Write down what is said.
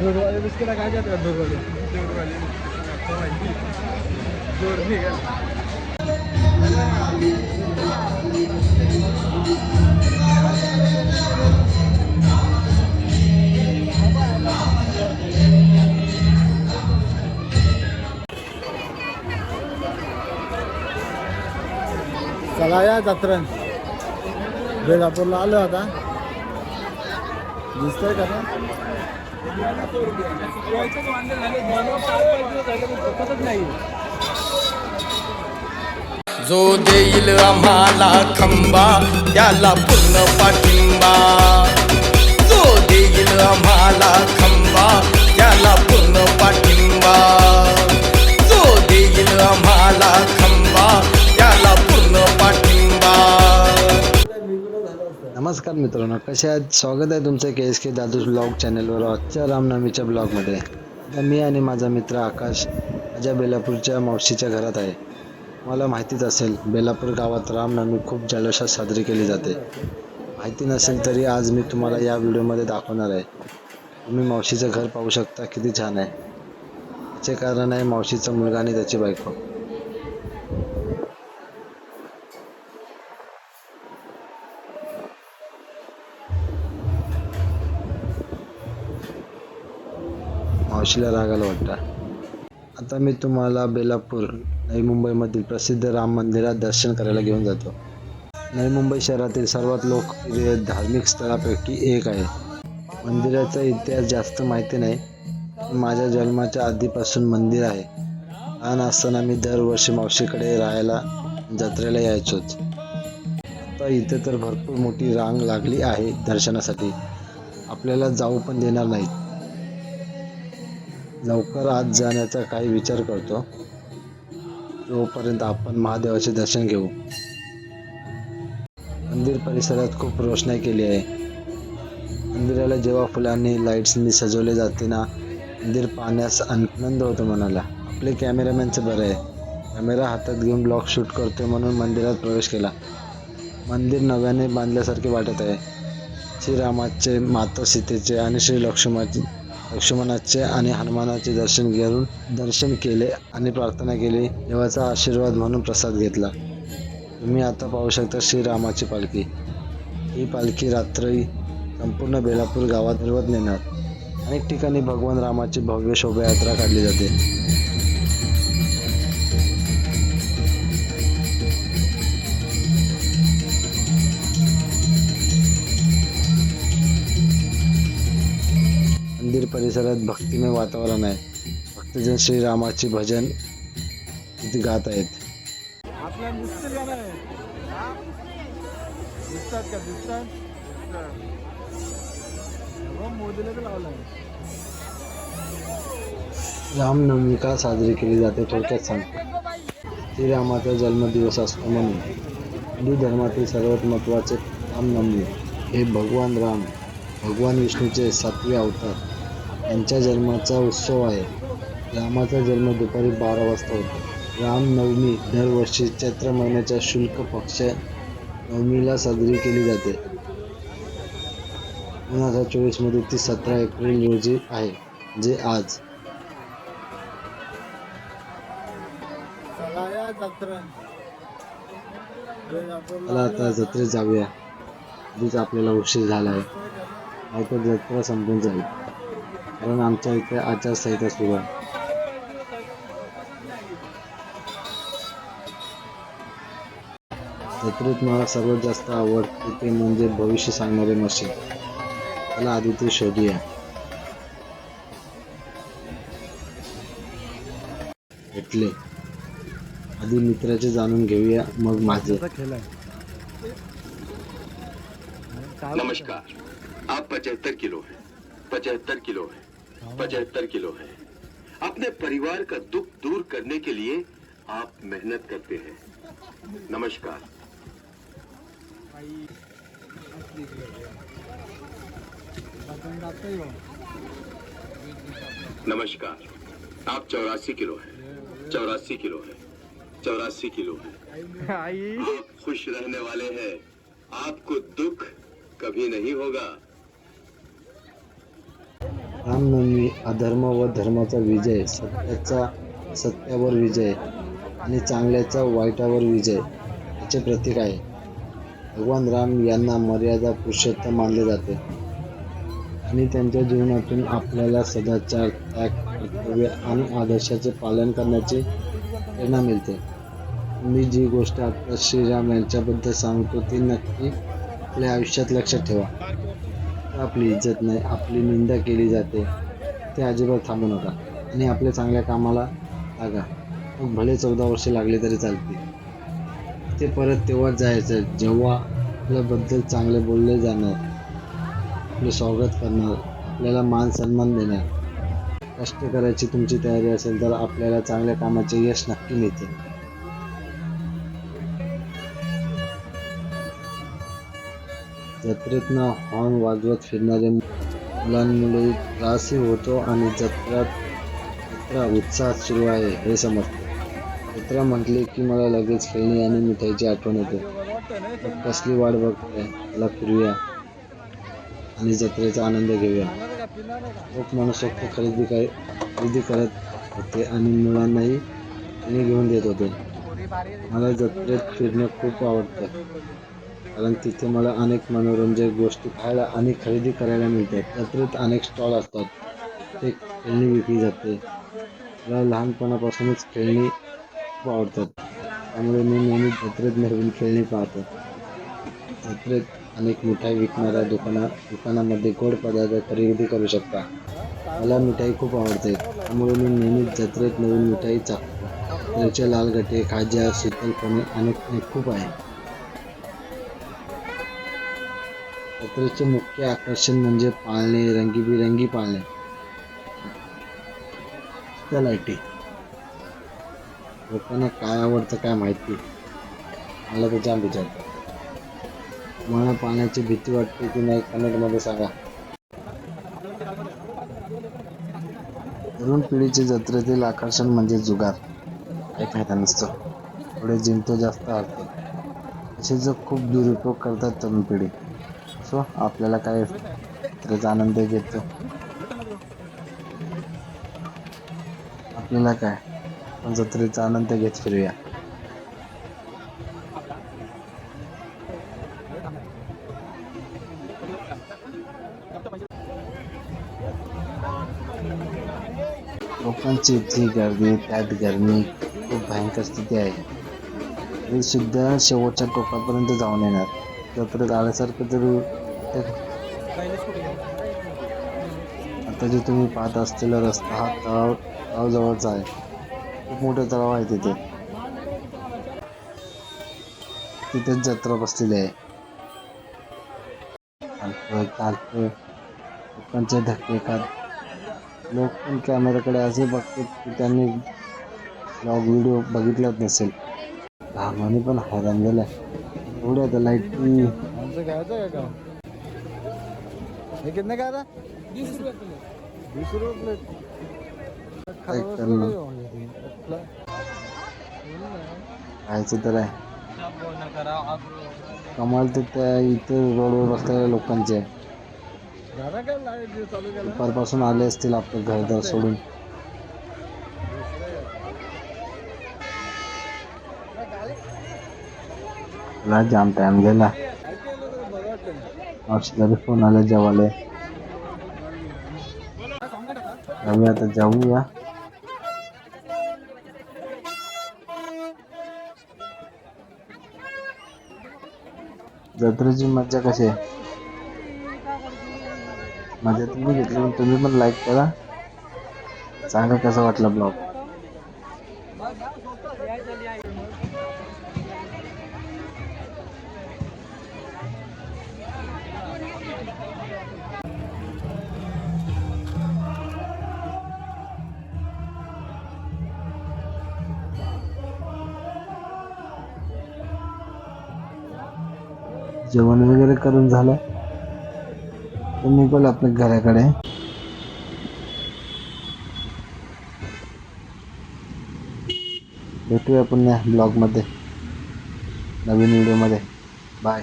दूरवाले biscuit काय जात का जोर निघाल चला या जत्रण बेलापूरला आलो आता. दिसतंय का जो देईल आम्हाला खंबा त्याला पूर्ण पाठिंबा. जो देईल आम्हाला खंबा त्याला पूर्ण पाठिंबा. नमस्कार मित्रांनो कसे आहेत स्वागत आहे तुमचं के एस के दादू ब्लॉग चॅनलवर. आजच्या रामनवमीच्या ब्लॉगमध्ये आता मी आणि माझा मित्र आकाश माझ्या बेलापूरच्या मावशीच्या घरात आहे. मला माहितीच असेल बेलापूर गावात रामनवमी खूप जल्लोषात साजरी केली जाते. माहिती नसेल तरी आज मी तुम्हाला या व्हिडिओमध्ये दाखवणार आहे. तुम्ही मावशीचं घर पाहू शकता किती छान आहे. त्याचे कारण आहे मावशीचा मुलगा आणि त्याची बायको. मावशीला रागाला वाटतं. आता मी तुम्हाला बेलापूर नवी मुंबईमधील प्रसिद्ध राम मंदिरात दर्शन करायला घेऊन जातो. नवी मुंबई शहरातील सर्वात लोकप्रिय धार्मिक स्थळापैकी एक आहे. मंदिराचा इतिहास जास्त माहिती नाही माझ्या जन्माच्या आधीपासून मंदिर आहे. लहान असताना मी दरवर्षी मावशीकडे राहायला जत्रेला यायचोच. आता इथे तर भरपूर मोठी रांग लागली आहे दर्शनासाठी. आपल्याला जाऊ पण देणार नाहीत. लवकर आत जाण्याचा काही विचार करतो. तोपर्यंत आपण महादेवाचे दर्शन घेऊ. मंदिर परिसरात खूप रोषणाई केली आहे. मंदिराला जेव्हा फुलांनी लाईट्सनी सजवले जाते ना मंदिर पाहण्यास आनंद होतो मनाला. आपले कॅमेरामॅनचं बरं आहे. कॅमेरा हातात घेऊन ब्लॉग शूट करतोय म्हणून मंदिरात प्रवेश केला. मंदिर नव्याने बांधल्यासारखे वाटत आहे. श्रीरामाचे माता सीतेचे आणि श्री लक्ष्मणाचे लक्ष्मणाचे आणि हनुमानाचे दर्शन घेऊन दर्शन केले आणि प्रार्थना केली देवाचा आशीर्वाद म्हणून प्रसाद घेतला. तुम्ही आता पाहू शकता श्रीरामाची पालखी. ही पालखी रात्री संपूर्ण बेलापूर गावात फिरवत नेणार अनेक ठिकाणी भगवान रामाची भव्य शोभायात्रा काढली जाते. मंदिर परिसरात भक्तिमय वातावरण आहे. भक्तजन श्रीरामाचे भजन इथे गात आहेत. आपल्या दिसतील का हा? दिसतात का? दिसतात? मोदीला तर लावलाय. रामनवमी का साजरी केली जाते थोडक्यात सांगतो. श्रीरामाचा जन्मदिवस असतो म्हणून हिंदू धर्मातील सर्वात महत्त्वाचे रामनवमी हे भगवान राम भगवान विष्णूचे सातवे अवतार यांच्या जन्माचा उत्सव आहे. रामाचा जन्म दुपारी बारा वाजता होतो. रामनवमी दरवर्षी चैत्र महिन्याच्या शुल्क पक्ष नवमीला साजरी केली जाते. दोन हजार चोवीसमध्ये ती सतरा एप्रिल रोजी आहे जे आज. चला आता जत्रेत जाऊया. आधीच आपल्याला उशीर झाला आहे. नाहीतर जत्रा संपून जाईल. कारण आमच्या इथे आचारसंहिता सुरू आहे. जत्रेत मला सर्वात जास्त आवडते ते म्हणजे भविष्य सांगणारे मशीन. त्याला आधी ते शोधूया भेटले. आधी मित्राचे जाणून घेऊया मग माझे. नमस्कार. आप पचहत्तर किलो है. पचहत्तर किलो है. पचहत्तर किलो है। अपने परिवार का दुख दूर करने के लिए आप मेहनत करते हैं। नमस्कार। नमस्कार। आप चौरासी किलो हैं। चौरासी किलो है। चौरासी किलो है। आप खुश रहने वाले हैं। आपको दुख कभी नहीं होगा। रामनवमी अधर्म व धर्माचा विजय सत्याचा सत्यावर विजय आणि चांगल्याचा वाईटावर विजय याचे प्रतीक आहे. भगवान राम यांना मर्यादा पुरुषोत्तम मानले जाते आणि त्यांच्या जीवनातून आपल्याला सदाचार त्याग कर्तव्य आणि आदर्शाचे पालन करण्याची प्रेरणा मिळते. मी जी गोष्ट आता श्रीराम यांच्याबद्दल सांगतो ती नक्की आपल्या आयुष्यात लक्षात ठेवा. आपली इज्जत नाही आपली निंदा केली जाते ते अजिबात थांबू नका. आणि आपल्या चांगल्या कामाला लागा. मग भले चौदा वर्षे लागले तरी चालतील. ते परत तेव्हाच जायचं जेव्हा आपल्याबद्दल चांगले बोलले जाणार आपले स्वागत करणार आपल्याला मान सन्मान देणार. कष्ट करायची तुमची तयारी असेल तर आपल्याला चांगल्या कामाचे यश नक्की मिळते. जत्रेतनं हॉर्न वाजवत फिरणारे मुलांमुळे त्रासही होतो आणि जत्रात जत्रा उत्साहात सुरू आहे हे समजते. जत्रा म्हटले की मला लगेच खेळणी आणि मिठाईची आठवण येते. कसली वाट बघतोय? त्याला फिरूया आणि जत्रेचा आनंद घेऊया. खूप मनसोक्त खरेदी काय खरेदी करत होते आणि मुलांनाही खेळणी घेऊन देत होते. मला जत्रेत फिरणं खूप आवडतं. कारण तिथे मला अनेक मनोरंजक गोष्टी खायला आणि खरेदी करायला मिळतात. जत्रेत अनेक स्टॉल असतात. ते खेळणी विकली जाते. मला लहानपणापासूनच खेळणी खूप आवडतात. त्यामुळे मी नेहमी जत्रेत नवीन खेळणी पाहतो. जत्रेत अनेक मिठाई विकणाऱ्या दुकाना दुकानामध्ये गोड पदार्थ खरेदी करू शकता. मला मिठाई खूप आवडते. त्यामुळे मी नेहमी जत्रेत नवीन मिठाई चाकतो जत्रेचे लालगटे खाज्या शीतलपणे अनेक खूप आहे. जत्रेचे मुख्य आकर्षण म्हणजे पाळणे रंगीबिरंगी पाळणे. त्या लाईटी. लोकांना काय आवडतं काय माहिती मला तर जाम विचारतं मला पाण्याची भीती वाटते की नाही कमेंटमध्ये सांगा. तरुण पिढीचे जत्रेतील आकर्षण म्हणजे जुगार. काही फायदा नसतो थोडे जिंकतो जास्त हरतो तसेच खूप दुरुपयोग करतात तरुण पिढी. सो आपल्याला काय जत्रेचा आनंद घेतो आपल्याला काय? आपण जत्रेचा आनंद घेत फिरूया. लोकांची इतकी गर्दी त्यात गर्मी खूप भयंकर स्थिती आहे. तरी सुद्धा शेवटच्या टोकापर्यंत जाऊन येणार. जत्रेत आल्यासारखं तरी आता जे तुम्ही पाहत असलेला रस्ता हा तळाव तळावजवळचा आहे. खूप मोठं तलाव आहे तिथे. तिथेच जत्रा बसलेली आहे. चालतोय चालतोय लोकांचे धक्के खात. लोक पण कॅमेराकडे असे बघतात की त्यांनी ब्लॉग व्हिडिओ बघितलाच नसेल. घामाने पण हैराण झालाय. लाइट आमचं घ्यायचं आहे का हे कितने का रुपये रुपये? खायचं तर आहे. कमाल तर त्या इथे रोडवर बसलेल्या लोकांचे. आहे. केला? दुपारपासून आले असतील आपलं घरदार सोडून. मला जाम टाइम गेला. बरं बी फोन आला जेवायला. आम्ही आता जाऊया. जत्रेची मज्जा कशी आहे? मजा तुम्ही घेतली पण तुम्ही पण लाईक करा. सांगा कसं वाटलं ब्लॉग जेवण वगैरे करून झालं. तर निघाल आपल्या घराकडे. भेटूया पुन्हा ब्लॉगमध्ये नवीन व्हिडिओमध्ये बाय